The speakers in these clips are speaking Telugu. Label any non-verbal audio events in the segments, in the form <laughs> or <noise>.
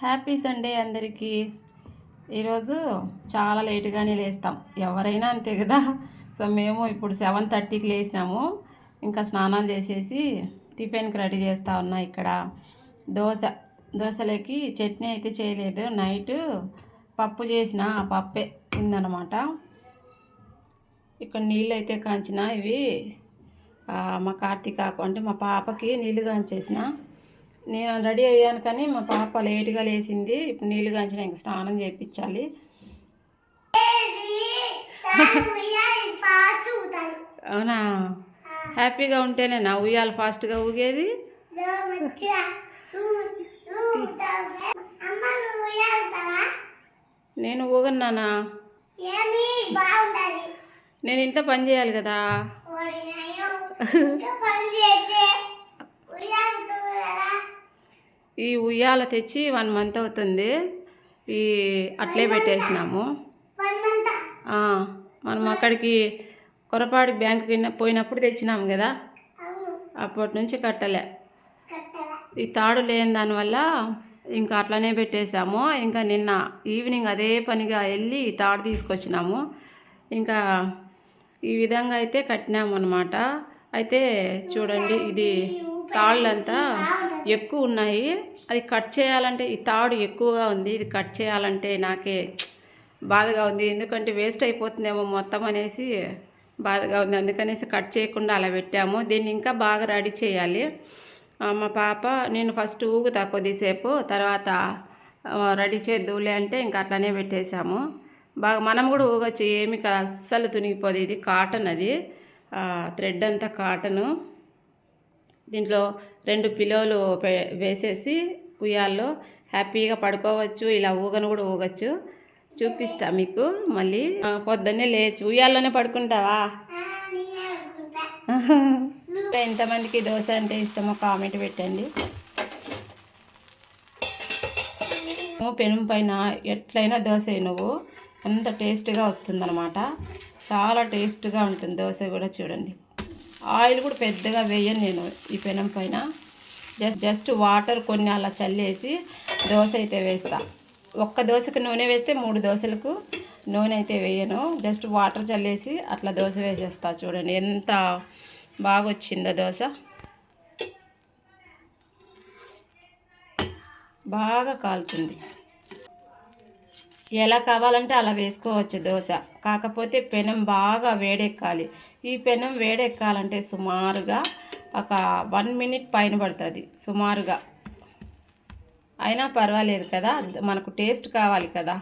హ్యాపీ సండే అందరికీ. ఈరోజు చాలా లేటుగానే లేస్తాం. ఎవరైనా అంతే కదా. సో మేము ఇప్పుడు సెవెన్ థర్టీకి లేచినాము. ఇంకా స్నానాలు చేసేసి టిఫిన్కి రెడీ చేస్తా ఉన్నా ఇక్కడ. దోశ దోశలకి చట్నీ అయితే చేయలేదు. నైట్ పప్పు చేసిన ఆ పప్పే ఉందన్నమాట. ఇక్కడ నీళ్ళు అయితే కాంచిన ఇవి మా కార్తీకాకు అంటే మా పాపకి నీళ్ళు కాంచేసిన. నేను రెడీ అయ్యాను కానీ మా పాప లేటుగా లేచింది. ఇప్పుడు నీళ్ళు కాంచిన ఇంక స్నానం చేయించాలి అవునా? హ్యాపీగా ఉంటేనే నా ఉయ్యాలి ఫాస్ట్గా ఊగేది? నేను ఊగన్నానా? నేను ఇంత పని చేయాలి కదా? పని కదా ఈ ఉయ్యాల తెచ్చి వన్ మంత్ అవుతుంది. ఈ అట్లే పెట్టేసినాము. మనం అక్కడికి కొరపాడి బ్యాంకు కింద పోయినప్పుడు తెచ్చినాము కదా? అప్పటి నుంచి కట్టలే. ఈ తాడు లేని దానివల్ల ఇంకా అట్లనే పెట్టేశాము. ఇంకా నిన్న ఈవినింగ్ అదే పనిగా వెళ్ళి ఈ తాడు తీసుకొచ్చినాము. ఇంకా ఈ విధంగా అయితే కట్టినాము అనమాట అయితే చూడండి ఇది తాళ్ళంతా ఎక్కువ ఉన్నాయి. అది కట్ చేయాలంటే ఈ తాడు ఎక్కువగా ఉంది. ఇది కట్ చేయాలంటే నాకే బాధగా ఉంది. ఎందుకంటే వేస్ట్ అయిపోతుందేమో మొత్తం అనేసి బాధగా ఉంది. అందుకనేసి కట్ చేయకుండా అలా పెట్టాము. దీన్ని ఇంకా బాగా రెడీ చేయాలి. మా పాప నేను ఫస్ట్ ఊగుతా కొద్దిసేపు తర్వాత రెడీ చేద్దులే అంటే ఇంకా అట్లానే పెట్టేశాము. బాగా మనం కూడా ఊగొచ్చు. ఏమి అస్సలు తునిగిపోదు. ఇది కాటన్ అది. థ్రెడ్ అంతా కాటను. దీంట్లో రెండు పిలోలు వేసేసి ఉయ్యాల్లో హ్యాపీగా పడుకోవచ్చు ఇలా ఊగను కూడా ఊగచ్చు. చూపిస్తా మీకు మళ్ళీ. పొద్దున్నే లేచి ఉయ్యాల్లోనే పడుకుంటావా? ఎంతమందికి <laughs> దోశ అంటే ఇష్టమో కామెంట్ పెట్టండి. పెనం పైన ఎట్లయినా దోశ నువ్వు. అంత టేస్ట్గా వస్తుందన్నమాట. చాలా టేస్ట్గా ఉంటుంది దోశ కూడా చూడండి. ఆయిల్ కూడా పెద్దగా వేయను నేను ఈ పెనం పైన. జస్ట్ జస్ట్ వాటర్ కొన్ని అలా చల్లేసి దోశ అయితే వేస్తా. ఒక్క దోశకు నూనె వేస్తే మూడు దోశలకు నూనె అయితే వేయను. జస్ట్ వాటర్ చల్లేసి అట్లా దోశ వేసేస్తా చూడండి ఎంత బాగా వచ్చిందో దోశ. బాగా కాలుతుంది. ఎలా కావాలంటే అలా వేసుకోవచ్చు దోశ. కాకపోతే పెనం బాగా వేడెక్కాలి. ఈ పెనం వేడెక్కాలంటే సుమారుగా ఒక వన్ మినిట్ పైన పడుతుంది సుమారుగా. అయినా పర్వాలేదు కదా మనకు టేస్ట్ కావాలి కదా.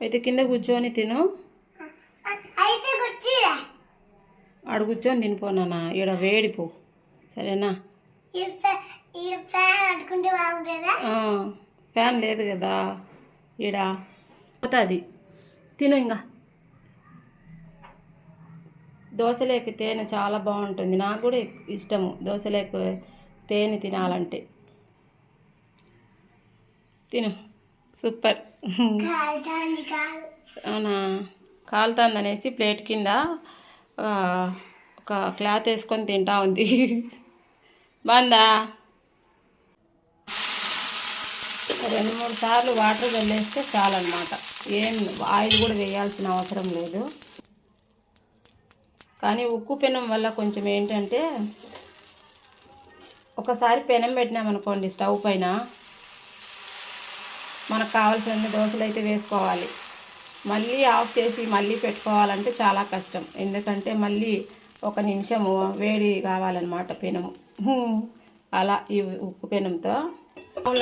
అయితే కింద కూర్చొని తిను. ఆడ కూర్చొని తినిపోనా ఈడ వేడిపో. సరేనా? ఫ్యాన్ లేదు కదా. ఈడ? పోతుంది. తిను ఇంకా దోశలేకి తేనె చాలా బాగుంటుంది. నాకు కూడా ఇష్టము దోశలేకు తేనె తినాలంటే. తిను. సూపర్. కాలుతాంది అవునా? కాలుతుందనేసి ప్లేట్ కింద ఒక క్లాత్ వేసుకొని తింటా ఉంది. బాందా. రెండు మూడు సార్లు వాటర్ చల్లేస్తే చాలన్నమాట. ఏం ఆయిల్ కూడా వేయాల్సిన అవసరం లేదు. కానీ ఉక్కు పెనం వల్ల కొంచెం ఏంటంటే ఒకసారి పెనం పెట్టినామనుకోండి స్టవ్ పైన. మనకు కావాల్సిన దోశలు అయితే వేసుకోవాలి. మళ్ళీ ఆఫ్ చేసి మళ్ళీ పెట్టుకోవాలంటే చాలా కష్టం. ఎందుకంటే మళ్ళీ ఒక నిమిషము వేడి కావాలన్నమాట పెనము. అలా ఈ ఉప్పు పెనంతో.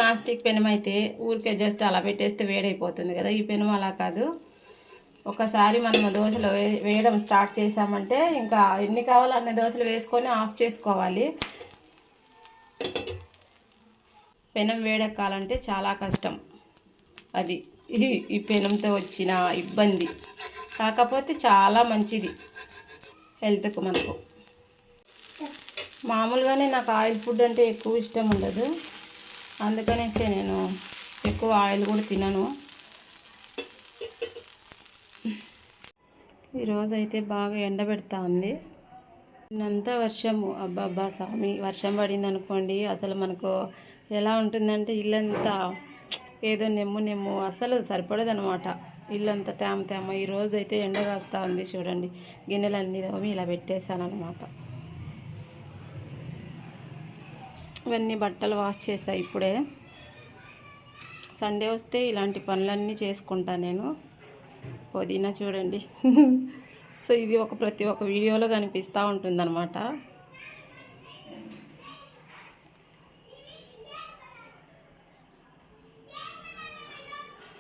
నాస్టిక్ పెనం అయితే ఊరికే జస్ట్ అలా పెట్టేస్తే వేడైపోతుంది కదా ఈ పెనం అలా కాదు. ఒకసారి మనం దోశలు వే వేయడం స్టార్ట్ చేసామంటే ఇంకా ఎన్ని కావాలో అన్ని దోశలు వేసుకొని ఆఫ్ చేసుకోవాలి. పెనం వేడెక్కాలంటే చాలా కష్టం. అది ఈ పెనంతో వచ్చిన ఇబ్బంది. కాకపోతే చాలా మంచిది హెల్త్కు మనకు. మామూలుగానే నాకు ఆయిల్ ఫుడ్ అంటే ఎక్కువ ఇష్టం ఉండదు. అందుకనేసే నేను ఎక్కువ ఆయిల్ కూడా తినను. ఈరోజు అయితే బాగా ఎండబెడతా ఉంది. నిన్నంతా వర్షము అబ్బాబ్బా స్వామి వర్షం పడింది అనుకోండి అసలు మనకు ఎలా ఉంటుందంటే ఇల్లంతా ఏదో నెమ్ము నెమ్ము అసలు సరిపడదనమాట. ఇల్లంతా తేమ తేమ. ఈరోజు అయితే ఎండ కాస్తూ ఉంది చూడండి. గిన్నెలన్నీ ఇలా పెట్టేశాను అనమాట ఇవన్నీ బట్టలు వాష్ చేసా ఇప్పుడే. సండే వస్తే ఇలాంటి పనులన్నీ చేసుకుంటా నేను. పుదీనా చూడండి. <laughs> సో ఇది ఒక ప్రతి ఒక్క వీడియోలో కనిపిస్తూ ఉంటుందన్నమాట.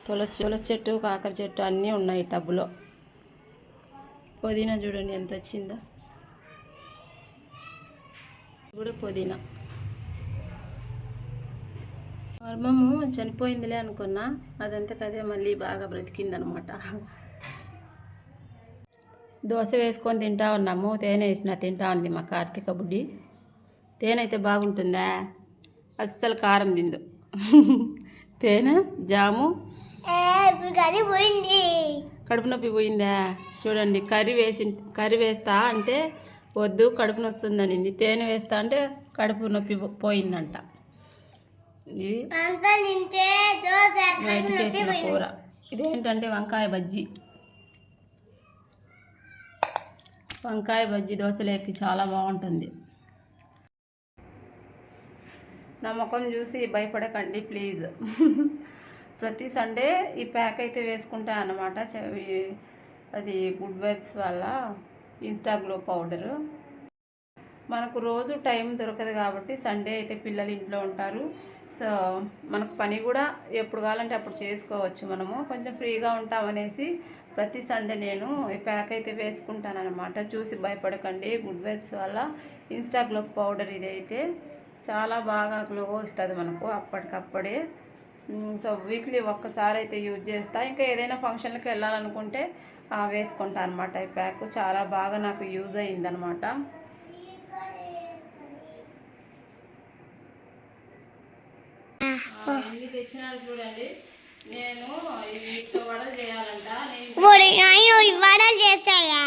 తులసి తులసి చెట్టు కాకర చెట్టు అన్నీ ఉన్నాయి టబ్బులో పుదీనా చూడండి ఎంత వచ్చిందో ఇప్పుడు పుదీనా. మర్మము చనిపోయిందిలే అనుకున్నా అదంతా కదే మళ్ళీ బాగా బ్రతికిందనమాట. దోశ వేసుకొని తింటా ఉన్నాము తేనె వేసిన తింటా ఉంది మా కార్తీక బుడ్డి. తేనె అయితే బాగుంటుందా? అస్సలు కారం తిందు. తేనె జాము. కడుపు నొప్పి పోయిందా? చూడండి కర్రీ వేసి కర్రీ వేస్తా అంటే వద్దు కడుపు నొస్తుందనింది. తేనె వేస్తా అంటే కడుపు నొప్పి పోయిందంట. ఇది నైట్ చేసిన. కూర. ఇదేంటంటే వంకాయ బజ్జీ. వంకాయ బజ్జీ దోశలేకి చాలా బాగుంటుంది. నా ముఖం చూసి భయపడకండి ప్లీజ్. ప్రతి సండే ఈ ప్యాక్ అయితే వేసుకుంటా ఈ- అది గుడ్ వైబ్స్ వల్ల ఇన్స్టాగ్లో పౌడరు. మనకు రోజు టైం దొరకదు కాబట్టి సండే అయితే పిల్లలు ఇంట్లో ఉంటారు. సో మనకు పని కూడా ఎప్పుడు కావాలంటే అప్పుడు చేసుకోవచ్చు మనము. కొంచెం ఫ్రీగా ఉంటామనేసి ప్రతి సండే నేను ఈ ప్యాక్ అయితే వేసుకుంటాను అనమాట చూసి భయపడకండి. గుడ్ వైబ్స్ వల్ల ఇన్స్టాగ్లో పౌడర్ ఇదైతే చాలా బాగా గ్లో వస్తుంది మనకు అప్పటికప్పుడే. సో వీక్లీ ఒక్కసారి అయితే యూజ్ చేస్తా. ఇంకా ఏదైనా ఫంక్షన్లకు వెళ్ళాలనుకుంటే వేసుకుంటాను వేసుకుంటా అనమాట ఈ ప్యాక్. చాలా బాగా నాకు యూజ్ అయిందనమాట ఎన్ని తెచ్చినాడు చూడండి. నేను వీటితో వడలు చేయాలంట. నేను ఓడి నాయన ఈ వడలు చేస్తాయా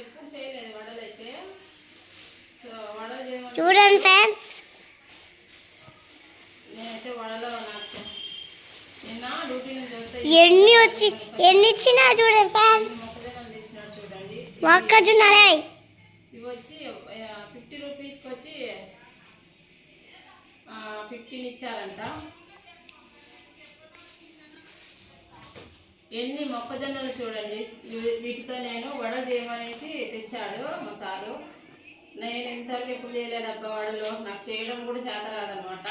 ఎప్పుడు చేయలేదు వడలు అయితే సో వడలు చేయమని చూడండి ఫ్రెండ్స్. నేనైతే వడలో నాకు నిన్న డ్యూటీ నుంచి వస్తే ఎన్ని వచ్చి ఎన్ని ఇచ్చినా చూడండి ఫ్రెండ్స్. ఇవి వచ్చి ఫిఫ్టీ రూపీస్కి వచ్చి ఫిఫ్టీన్ ఇచ్చారంట. ఎన్ని మొక్కజొన్నలు చూడండి. వీటితో నేను వడ చేయమనేసి తెచ్చాడు మా సారు. నేను ఇంతవరకు ఎప్పుడు చేయలేదబ్బా వడలు. నాకు చేయడం కూడా చేత రాదనమాట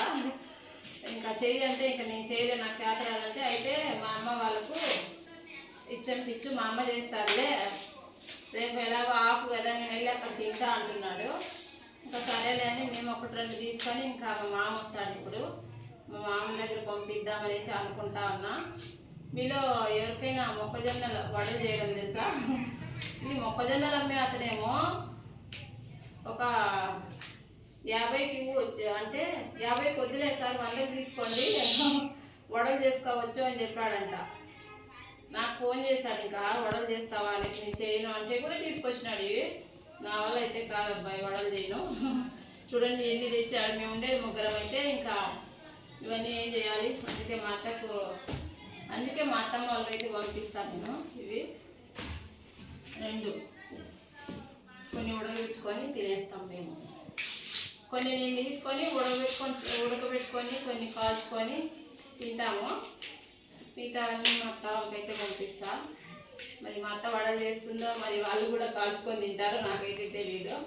ఇంకా చేయాలంటే ఇంకా నేను చేయలేదు. నాకు చేత రాదంటే అయితే మా అమ్మ వాళ్ళకు ఇచ్చని పిచ్చు. మా అమ్మ చేస్తారులే. రేపు ఎలాగో ఆఫ్ కదా నేను వెళ్ళి అక్కడ తింటా అంటున్నాడు. ఇంకా సరేలే అని మేము ఒకటి రెండు తీసుకొని ఇంకా మా మామ వస్తాడు ఇప్పుడు. మా మామ దగ్గర పంపిద్దామనేసి అనుకుంటా ఉన్నా. మీలో ఎవరికైనా మొక్కజొన్నలు వడలు చేయడం తెలుసా? ఈ మొక్కజొన్నలు అమ్మే అతనేమో ఒక యాభైకి ఇవ్వచ్చు అంటే యాభై కొద్దిలే సార్ మళ్ళీ తీసుకోండి. వడలు చేసుకోవచ్చు అని చెప్పాడంట. నాకు ఫోన్ చేశాడు ఇంకా వడలు చేస్తావా అనేసి నేను చేయను అంటే కూడా తీసుకొచ్చినాడు. ఇవి నా వల్ల అయితే కాదు అబ్బాయి వడలు చేయను. చూడండి ఎన్ని తెచ్చాడు. మేము ఉండేది ముగ్గురం అయితే ఇంకా ఇవన్నీ ఏం చేయాలి? అందుకే మా అత్తకు అందుకే మా అత్తమ్మ వాళ్ళకైతే పంపిస్తాను నేను ఇవి. రెండు. కొన్ని ఉడకబెట్టుకొని తినేస్తాం మేము. కొన్ని నేను తీసుకొని ఉడకబెట్టుకొని ఉడకబెట్టుకొని కొన్ని కాల్చుకొని తింటాము. మిగతా అన్నీ మా అత్త వాళ్ళకైతే పంపిస్తా. మరి మా అత్త వడలు చేస్తుందో మరి వాళ్ళు కూడా కాల్చుకొని తింటారో నాకైతే తెలియదు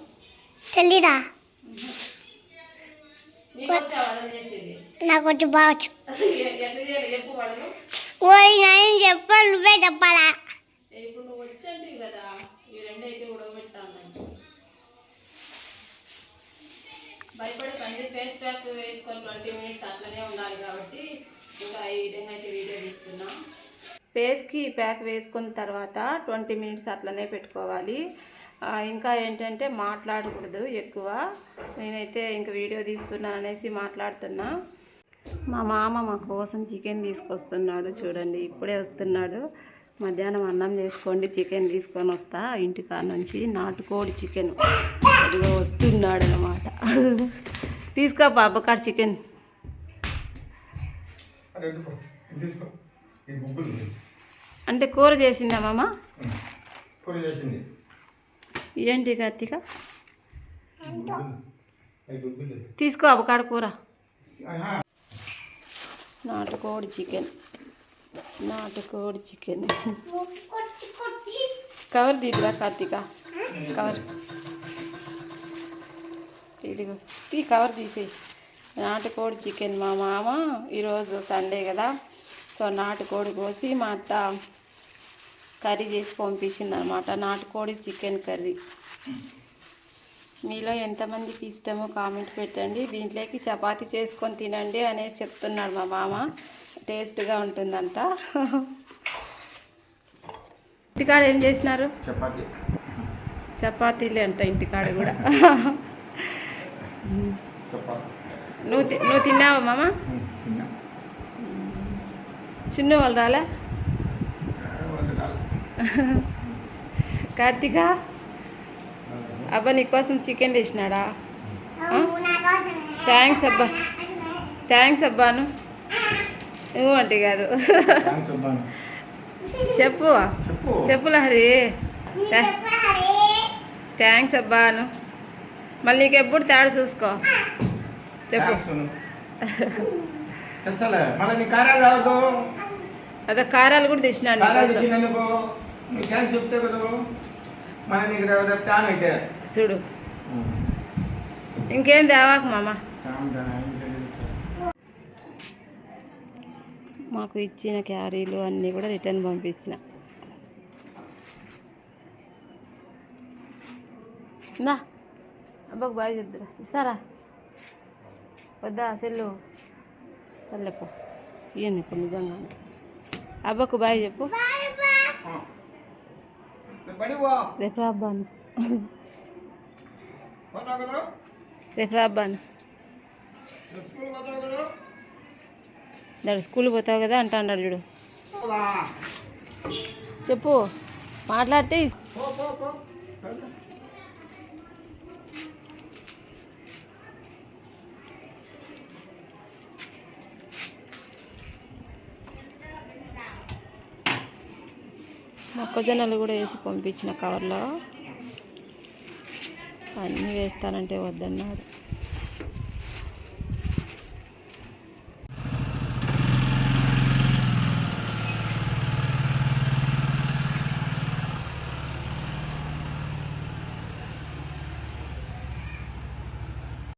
తెలీదా? నీకు వచ్చా వడలు చేసేది? నాకు వచ్చి బావచ్చు ఎ- ఎట్లా చేయాలి? చెప్పు వడలు ఓయ్ నాయన చెప్పాలి నువ్వే చెప్పాలా? ఇప్పుడు నువ్వు వచ్చంటివి కదా ఈ రెండు అయితే ఉడకబెట్టాను భయపడకండి ఫేస్ ప్యాక్ వేసుకొని ట్వంటీ మినిట్స్ అట్లనే ఉండాలి కాబట్టి ఇంకా ఈ విధంగా అయితే వీడియో తీస్తున్నా. ఫేస్కి ప్యాక్ వేసుకున్న తర్వాత ట్వంటీ మినిట్స్ అట్లనే పెట్టుకోవాలి. ఇంకా ఏంటంటే మాట్లాడకూడదు ఎక్కువ. నేనైతే ఇంక వీడియో తీస్తున్నాను అనేసి మాట్లాడుతున్నా. మా మామ మా కోసం చికెన్ తీసుకొస్తున్నాడు చూడండి ఇప్పుడే వస్తున్నాడు. మధ్యాహ్నం అన్నం చేసుకోండి చికెన్ తీసుకొని వస్తా. ఇంటికాడ నుంచి నాటుకోడి చికెన్. ఇదిగో వస్తున్నాడు అనమాట తీసుకో బాబా కాడ చికెన్. అంటే కూర చేసిందా మామ? ఏంటి కార్తీక తీసుకో అవకాడ కూర. నాటుకోడి చికెన్. నాటుకోడి చికెన్. కవర్ తీద్దురా కార్తీక. కవర్. ఇదిగో తీ కవర్ తీసేయి. నాటుకోడి చికెన్ మా మామ ఈరోజు సండే కదా. సో నాటుకోడి కోసి మా అత్త కర్రీ చేసి పంపించింది అనమాట నాటుకోడి చికెన్ కర్రీ. మీలో ఎంతమందికి ఇష్టమో కామెంట్ పెట్టండి. దీంట్లోకి చపాతీ చేసుకొని తినండి అనేసి చెప్తున్నాడు మా మామ. టేస్ట్గా ఉంటుందంట. ఇంటికాడ ఏం చేసినారు? చపాతి. చపాతీలే అంట ఇంటికాడ కూడా. నువ్వు నువ్వు తిన్నావా మామ? చిన్న వాళ్ళు రాలే. కార్తీక? అబ్బా నీకోసం చికెన్ తెచ్చినాడా? థ్యాంక్స్ అబ్బా. థ్యాంక్స్ అబ్బాను. నువ్వు అంటే కాదు థాంక్స్ అబ్బాను. చెప్పు. చెప్పు. లహరి. థ్యాంక్స్ అబ్బాను. మళ్ళీ నీకు ఎప్పుడు తేడా చూసుకో. చెప్పు. అదే కారాలు కూడా థ్యాంక్స్ చెప్తే కదా? మళ్ళీ నీకు రేపు రేపు తాను అయితే. చూడు. ఇంకేం తేవాకు మామ. మాకు ఇచ్చిన క్యారీలు అన్నీ కూడా రిటర్న్ పంపించిన. నా. అబ్బాకు బాగా చెప్తురా. ఇస్తారా? వద్దా సెల్లు. సర్లేపో ఇయ్యండి ఇప్పుడు నిజంగానే అబ్బాకు బాయ్ చెప్పు. రేపు అబ్బాను నువ్వు స్కూల్ పోతావు కదా దాడు స్కూల్ పోతావు కదా అంటాడు చూడు. చెప్పు మాట్లాడితే. మొక్కజొన్నలు కూడా వేసి పంపించిన కవర్లో అన్నీ వేస్తానంటే వద్దన్నారు